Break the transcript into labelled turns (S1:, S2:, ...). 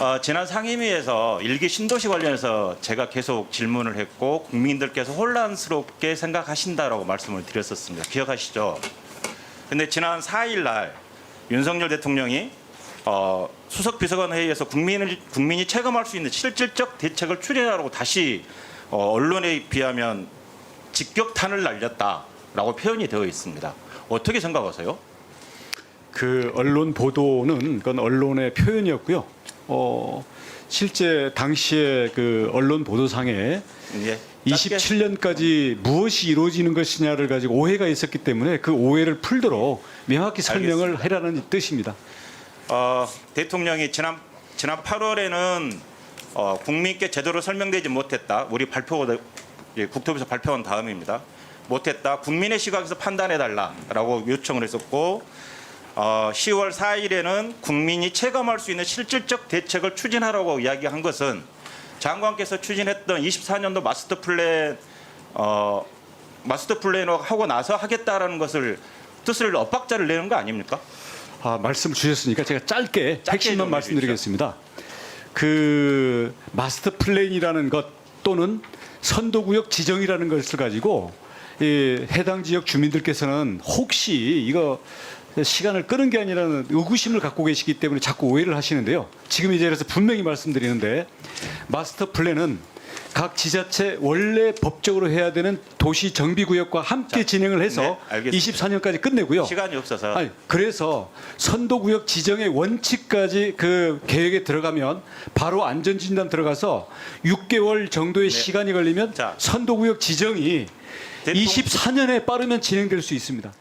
S1: 어, 지난 상임위에서 일기 신도시 관련해서 제가 계속 질문을 했고 국민들께서 혼란스럽게 생각하신다라고 말씀을 드렸었습니다. 기억하시죠? 근데 지난 4일 날 윤석열 대통령이 어, 수석 비서관 회의에서 국민을 국민이 체감할 수 있는 실질적 대책을 추진하라고 다시 어, 언론에 비하면 직격탄을 날렸다라고 표현이 되어 있습니다. 어떻게 생각하세요?
S2: 그 언론 보도는 그건 언론의 표현이었고요. 어, 실제 당시에 그 언론 보도상에
S1: 예. 짧게
S2: 27년까지 무엇이 이루어지는 것이냐를 가지고 오해가 있었기 때문에 그 오해를 풀도록 명확히 설명을
S1: 알겠습니다.
S2: 해라는 뜻입니다.
S1: 어, 대통령이 지난 지난 8월에는 어, 국민께 제대로 설명되지 못했다. 우리 발표 예, 국토부에서 발표한 다음입니다. 못했다. 국민의 시각에서 판단해 달라라고 요청을 했었고 어, 10월 4일에는 국민이 체감할 수 있는 실질적 대책을 추진하라고 이야기한 것은 장관께서 추진했던 24년도 마스터 플랜 어, 마스터 플랜을 하고 나서 하겠다라는 것을 뜻을 엇박자를 내는 거 아닙니까?
S2: 아, 말씀 주셨으니까 제가 짧게,
S1: 짧게
S2: 핵심만
S1: 좀
S2: 말씀드리겠습니다. 그 마스터 플랜이라는 것 또는 선도구역 지정이라는 것을 가지고 이 해당 지역 주민들께서는 혹시 이거 시간을 끄는 게 아니라는 의구심을 갖고 계시기 때문에 자꾸 오해를 하시는데요. 지금 이 자리에서 분명히 말씀드리는데 마스터 플랜은 각 지자체 원래 법적으로 해야 되는 도시 정비 구역과 함께
S1: 자,
S2: 진행을 해서
S1: 네, 알겠습니다.
S2: 24년까지 끝내고요.
S1: 시간이 없어서
S2: 아니, 그래서 선도 구역 지정의 원칙까지 그 계획에 들어가면 바로 안전 진단 들어가서 6개월 정도의 시간이 걸리면
S1: 자.
S2: 선도 구역 지정이
S1: 대통령-
S2: 24년에 빠르면 진행될 수 있습니다.